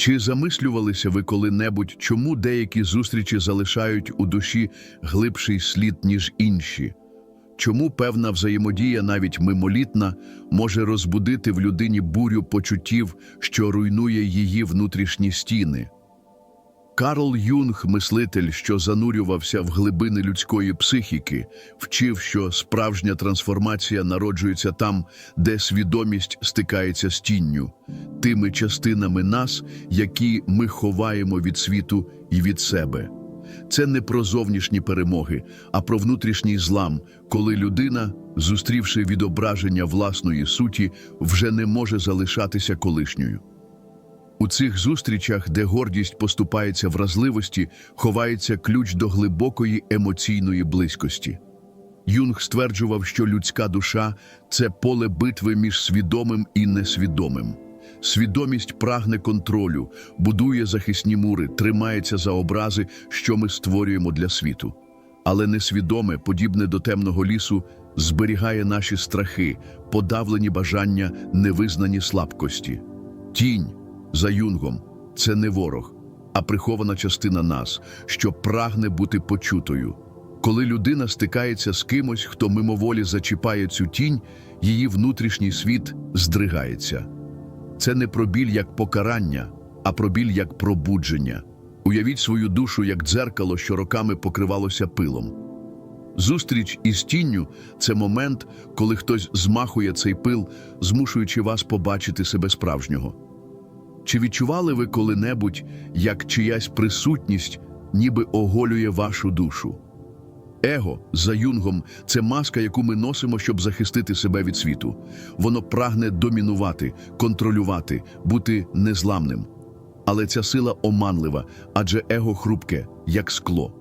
Чи замислювалися ви коли-небудь, чому деякі зустрічі залишають у душі глибший слід, ніж інші? Чому певна взаємодія, навіть мимолітна, може розбудити в людині бурю почуттів, що руйнує її внутрішні стіни? Карл Юнг, мислитель, що занурювався в глибини людської психіки, вчив, що справжня трансформація народжується там, де свідомість стикається з тінню, тими частинами нас, які ми ховаємо від світу і від себе. Це не про зовнішні перемоги, а про внутрішній злам, коли людина, зустрівши відображення власної суті, вже не може залишатися колишньою. У цих зустрічах, де гордість поступається вразливості, ховається ключ до глибокої емоційної близькості. Юнг стверджував, що людська душа це поле битви між свідомим і несвідомим. Свідомість прагне контролю, будує захисні мури, тримається за образи, що ми створюємо для світу. Але несвідоме, подібне до темного лісу, зберігає наші страхи, подавлені бажання, невизнані слабкості. Тінь за юнгом це не ворог, а прихована частина нас, що прагне бути почутою. Коли людина стикається з кимось, хто мимоволі зачіпає цю тінь, її внутрішній світ здригається. Це не про біль як покарання, а про біль як пробудження. Уявіть свою душу як дзеркало, що роками покривалося пилом. Зустріч із тінню це момент, коли хтось змахує цей пил, змушуючи вас побачити себе справжнього. Чи відчували ви коли-небудь, як чиясь присутність ніби оголює вашу душу? Его за юнгом це маска, яку ми носимо, щоб захистити себе від світу. Воно прагне домінувати, контролювати, бути незламним. Але ця сила оманлива, адже его хрупке, як скло.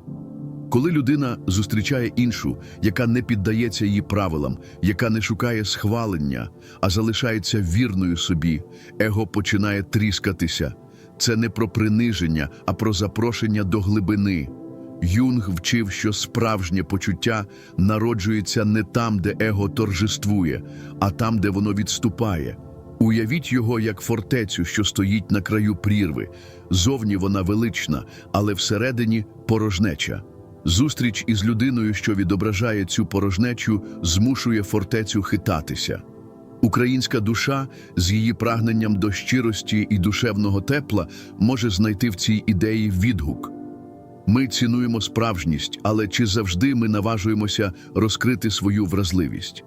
Коли людина зустрічає іншу, яка не піддається її правилам, яка не шукає схвалення, а залишається вірною собі, его починає тріскатися. Це не про приниження, а про запрошення до глибини. Юнг вчив, що справжнє почуття народжується не там, де его торжествує, а там, де воно відступає. Уявіть його як фортецю, що стоїть на краю прірви. Зовні вона велична, але всередині порожнеча. Зустріч із людиною, що відображає цю порожнечу, змушує фортецю хитатися. Українська душа з її прагненням до щирості і душевного тепла може знайти в цій ідеї відгук. Ми цінуємо справжність, але чи завжди ми наважуємося розкрити свою вразливість?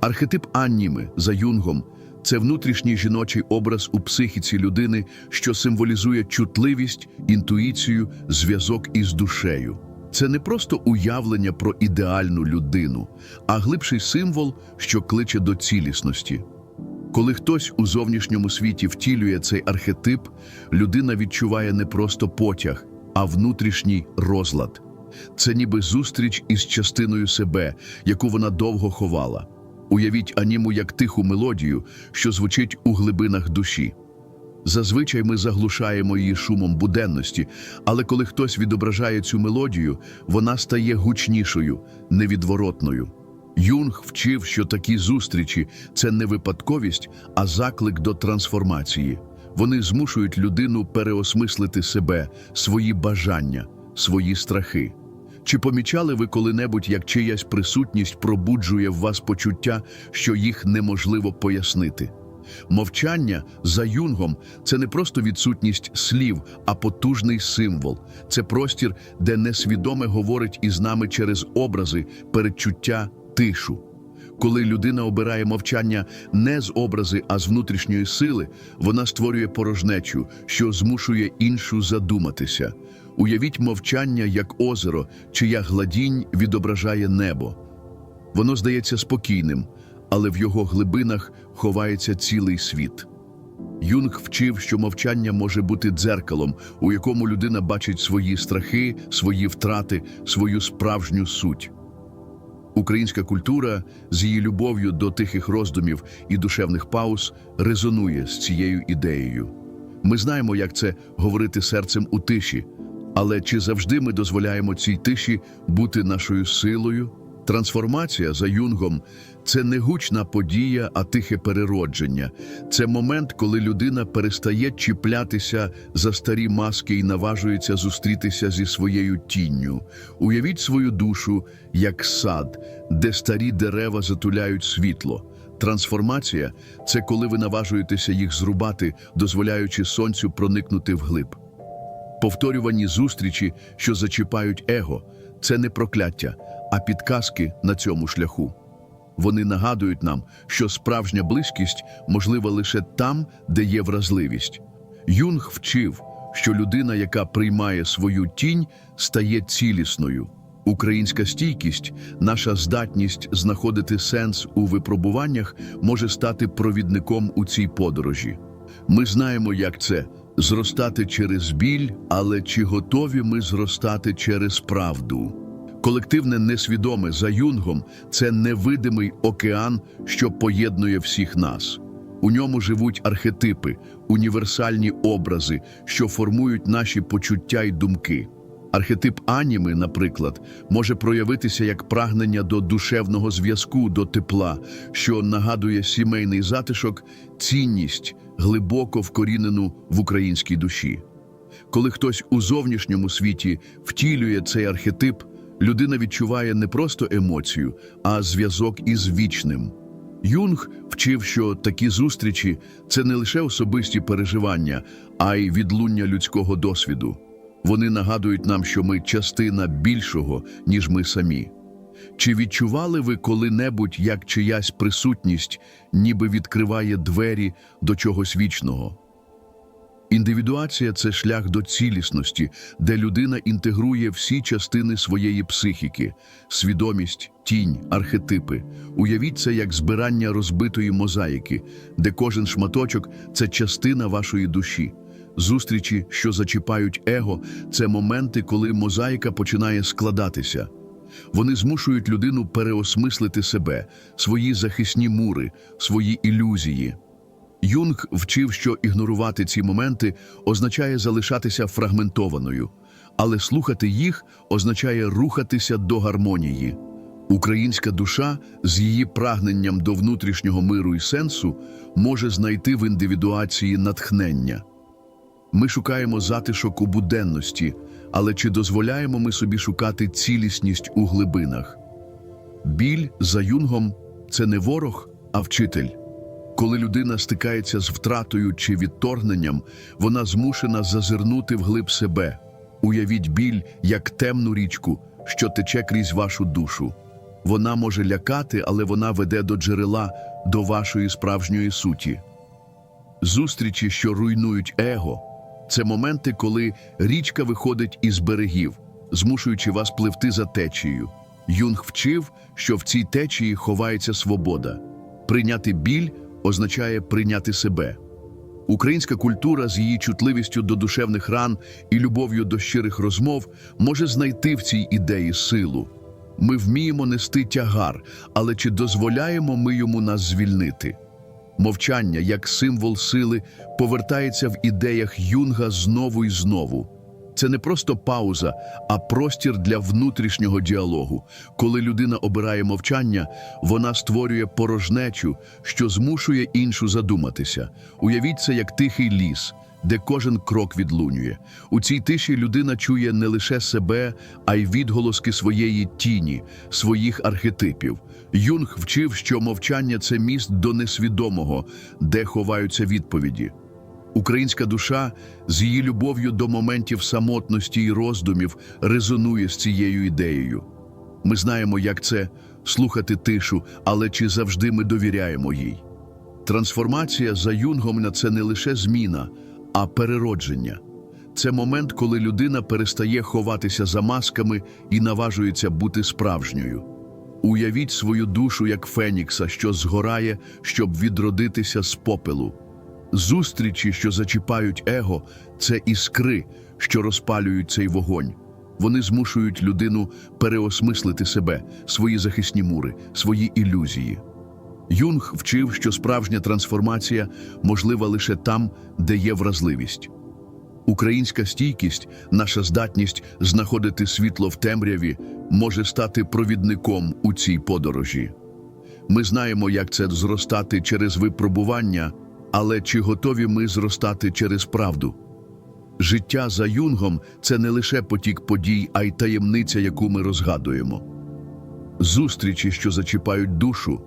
Архетип Анніми за юнгом це внутрішній жіночий образ у психіці людини, що символізує чутливість, інтуїцію, зв'язок із душею. Це не просто уявлення про ідеальну людину, а глибший символ, що кличе до цілісності. Коли хтось у зовнішньому світі втілює цей архетип, людина відчуває не просто потяг, а внутрішній розлад. Це ніби зустріч із частиною себе, яку вона довго ховала. Уявіть аніму як тиху мелодію, що звучить у глибинах душі. Зазвичай ми заглушаємо її шумом буденності, але коли хтось відображає цю мелодію, вона стає гучнішою, невідворотною. Юнг вчив, що такі зустрічі це не випадковість, а заклик до трансформації. Вони змушують людину переосмислити себе, свої бажання, свої страхи. Чи помічали ви коли-небудь, як чиясь присутність пробуджує в вас почуття, що їх неможливо пояснити? Мовчання за юнгом це не просто відсутність слів, а потужний символ. Це простір, де несвідоме говорить із нами через образи, передчуття, тишу. Коли людина обирає мовчання не з образи, а з внутрішньої сили, вона створює порожнечу, що змушує іншу задуматися. Уявіть мовчання як озеро, чия гладінь відображає небо. Воно здається спокійним, але в його глибинах ховається цілий світ. Юнг вчив, що мовчання може бути дзеркалом, у якому людина бачить свої страхи, свої втрати, свою справжню суть. Українська культура з її любов'ю до тихих роздумів і душевних пауз резонує з цією ідеєю. Ми знаємо, як це говорити серцем у тиші, але чи завжди ми дозволяємо цій тиші бути нашою силою? Трансформація за юнгом Це не гучна подія, а тихе переродження. Це момент, коли людина перестає чіплятися за старі маски і наважується зустрітися зі своєю тінню. Уявіть свою душу як сад, де старі дерева затуляють світло. Трансформація це коли ви наважуєтеся їх зрубати, дозволяючи сонцю проникнути вглиб. Повторювані зустрічі, що зачіпають его, це не прокляття, а підказки на цьому шляху. Вони нагадують нам, що справжня близькість можлива лише там, де є вразливість. Юнг вчив, що людина, яка приймає свою тінь, стає цілісною. Українська стійкість, наша здатність знаходити сенс у випробуваннях, може стати провідником у цій подорожі. Ми знаємо, як це зростати через біль, але чи готові ми зростати через правду? Колективне несвідоме за юнгом це невидимий океан, що поєднує всіх нас. У ньому живуть архетипи, універсальні образи, що формують наші почуття й думки. Архетип аніми, наприклад, може проявитися як прагнення до душевного зв'язку, до тепла, що нагадує сімейний затишок, цінність, глибоко вкорінену в українській душі. Коли хтось у зовнішньому світі втілює цей архетип, людина відчуває не просто емоцію, а зв'язок із вічним. Юнг вчив, що такі зустрічі це не лише особисті переживання, а й відлуння людського досвіду. Вони нагадують нам, що ми частина більшого, ніж ми самі. Чи відчували ви коли-небудь, як чиясь присутність ніби відкриває двері до чогось вічного? Індивідуація це шлях до цілісності, де людина інтегрує всі частини своєї психіки, свідомість, тінь, архетипи. Уявіть це як збирання розбитої мозаїки, де кожен шматочок це частина вашої душі. Зустрічі, що зачіпають его, це моменти, коли мозаїка починає складатися. Вони змушують людину переосмислити себе, свої захисні мури, свої ілюзії. Юнг вчив, що ігнорувати ці моменти означає залишатися фрагментованою, але слухати їх означає рухатися до гармонії. Українська душа з її прагненням до внутрішнього миру і сенсу може знайти в індивідуації натхнення. Ми шукаємо затишок у буденності, але чи дозволяємо ми собі шукати цілісність у глибинах? Біль за юнгом це не ворог, а вчитель. Коли людина стикається з втратою чи відторгненням, вона змушена зазирнути вглиб себе. Уявіть біль як темну річку, що тече крізь вашу душу. Вона може лякати, але вона веде до джерела, до вашої справжньої суті. Зустрічі, що руйнують его, це моменти, коли річка виходить із берегів, змушуючи вас пливти за течією. Юнг вчив, що в цій течії ховається свобода. Прийняти біль означає прийняти себе. Українська культура з її чутливістю до душевних ран і любов'ю до щирих розмов може знайти в цій ідеї силу. Ми вміємо нести тягар, але чи дозволяємо ми йому нас звільнити? Мовчання, як символ сили, повертається в ідеях Юнга знову і знову. Це не просто пауза, а простір для внутрішнього діалогу. Коли людина обирає мовчання, вона створює порожнечу, що змушує іншу задуматися. Уявіть це як тихий ліс, де кожен крок відлунює. У цій тиші людина чує не лише себе, а й відголоски своєї тіні, своїх архетипів. Юнг вчив, що мовчання це міст до несвідомого, де ховаються відповіді. Українська душа з її любов'ю до моментів самотності і роздумів резонує з цією ідеєю. Ми знаємо, як це слухати тишу, але чи завжди ми довіряємо їй. Трансформація за юнгом це не лише зміна, а переродження. Це момент, коли людина перестає ховатися за масками і наважується бути справжньою. Уявіть свою душу як фенікса, що згорає, щоб відродитися з попелу. Зустрічі, що зачіпають его, це іскри, що розпалюють цей вогонь. Вони змушують людину переосмислити себе, свої захисні мури, свої ілюзії. Юнг вчив, що справжня трансформація можлива лише там, де є вразливість. Українська стійкість, наша здатність знаходити світло в темряві, може стати провідником у цій подорожі. Ми знаємо, як це зростати через випробування, але чи готові ми зростати через правду? Життя за юнгом це не лише потік подій, а й таємниця, яку ми розгадуємо. Зустрічі, що зачіпають душу,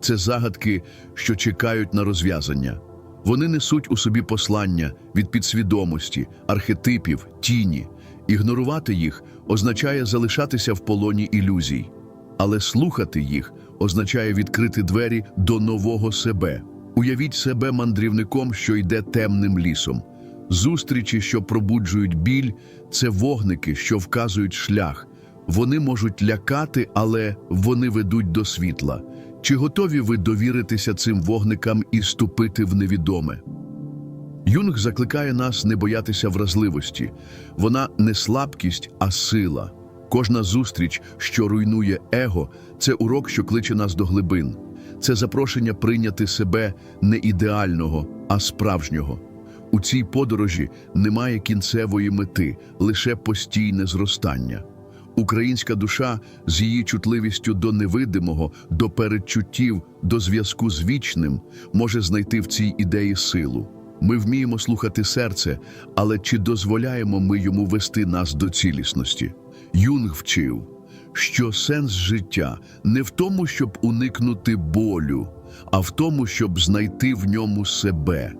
це загадки, що чекають на розв'язання. Вони несуть у собі послання від підсвідомості, архетипів, тіні. Ігнорувати їх означає залишатися в полоні ілюзій, але слухати їх означає відкрити двері до нового себе. Уявіть себе мандрівником, що йде темним лісом. Зустрічі, що пробуджують біль, це вогники, що вказують шлях. Вони можуть лякати, але вони ведуть до світла. Чи готові ви довіритися цим вогникам і ступити в невідоме? Юнг закликає нас не боятися вразливості. Вона не слабкість, а сила. Кожна зустріч, що руйнує его, це урок, що кличе нас до глибин. Це запрошення прийняти себе не ідеального, а справжнього. У цій подорожі немає кінцевої мети, лише постійне зростання. Українська душа з її чутливістю до невидимого, до передчуттів, до зв'язку з вічним може знайти в цій ідеї силу. Ми вміємо слухати серце, але чи дозволяємо ми йому вести нас до цілісності? Юнг вчив, що сенс життя не в тому, щоб уникнути болю, а в тому, щоб знайти в ньому себе.